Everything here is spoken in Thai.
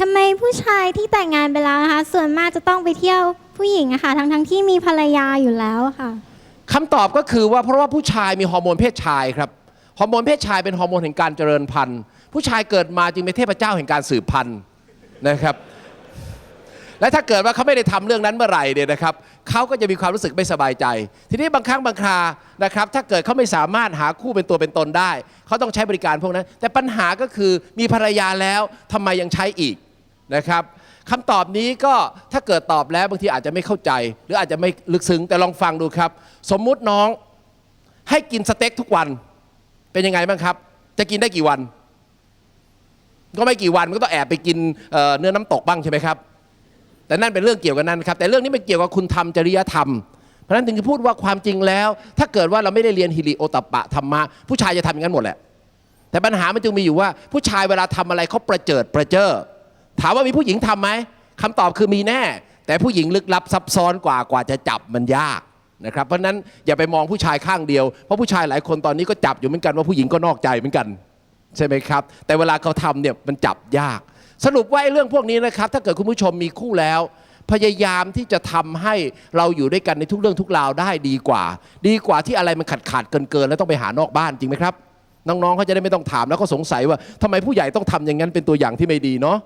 ทำไมผู้ชายที่แต่งงานไปแล้วนะคะ ส่วนมากจะต้องไปเที่ยวผู้หญิงอะค่ะทั้งทั้งๆที่มีภรรยาอยู่แล้วอะค่ะ คำตอบก็คือว่าเพราะว่าผู้ชายมีฮอร์โมนเพศชายครับฮอร์โมนเพศชายเป็นฮอร์โมนแห่งการเจริญพันธุ์ ผู้ชายเกิดมาจึงเป็นเทพเจ้าแห่งการสืบพันธุ์นะครับ และถ้าเกิดว่าเขาไม่ได้ทำเรื่องนั้นเมื่อไหร่เนี่ยนะครับเขาก็จะมีความรู้สึกไม่สบายใจ ทีนี้บางครั้งบางครานะครับถ้าเกิดเขาไม่สามารถหาคู่เป็นตัวเป็นตนได้ เขาต้องใช้บริการพวกนั้น แต่ปัญหาก็คือมีภรรยาแล้วทำไมยังใช้อีกนะครับคำตอบนี้ก็ถ้าเกิดตอบแล้วบางทีอาจจะไม่เข้าใจ หรืออาจจะไม่ลึกซึ้งแต่ลองฟังดูครับ สมมุติน้องให้กินสเต็กทุกวันเป็นยังไงบ้างครับ จะกินได้กี่วัน ก็ไม่กี่วันมันก็ต้องแอบไปกินเเนื้อน้ำตกบ้างใช่ไหมครับ แต่นั่นเป็นเรื่องเกี่ยวกับนั้นครับ แต่เรื่องนี้มันเกี่ยวกับคุณธรรมจริยธรรม เพราะฉะนั้นถึงจะพูดว่าความจริงแล้ว ถ้าเกิดว่าเราไม่ได้เรียนฮิริโอตปะธรรมะผู้ชายจะทำอย่างนั้นหมดแหละแต่ปัญหามันจึงมีอยู่ว่า ผู้ชายเวลาทำอะไรเขาประเจิดประเจอถามว่ามีผู้หญิงทำไหมคำตอบคือมีแน่ แต่ผู้หญิงลึกลับซับซ้อนกว่ากว่าจะจับมันยากนะครับเพราะนั้นอย่าไปมองผู้ชายข้างเดียวเพราะผู้ชายหลายคนตอนนี้ก็จับอยู่เหมือนกันว่าผู้หญิงก็นอกใจเหมือนกัน ใช่ไหมครับ แต่เวลาเขาทำเนี่ยมันจับยาก สรุปว่าไอ้เรื่องพวกนี้นะครับ ถ้าเกิดคุณผู้ชมมีคู่แล้ว พยายามที่จะทำให้เราอยู่ด้วยกันในทุกเรื่องทุกราวได้ดีกว่า ดีกว่าที่อะไรมันขาดขาดเกินเกินแล้วต้องไปหานอกบ้านจริงไหมครับน้องๆเขาจะได้ไม่ต้องถามแล้วก็สงสัยว่าทำไมผู้ใหญ่ต้องทำอย่างนั้นเป็นตัวอย่างที่ไม่ดีเนาะ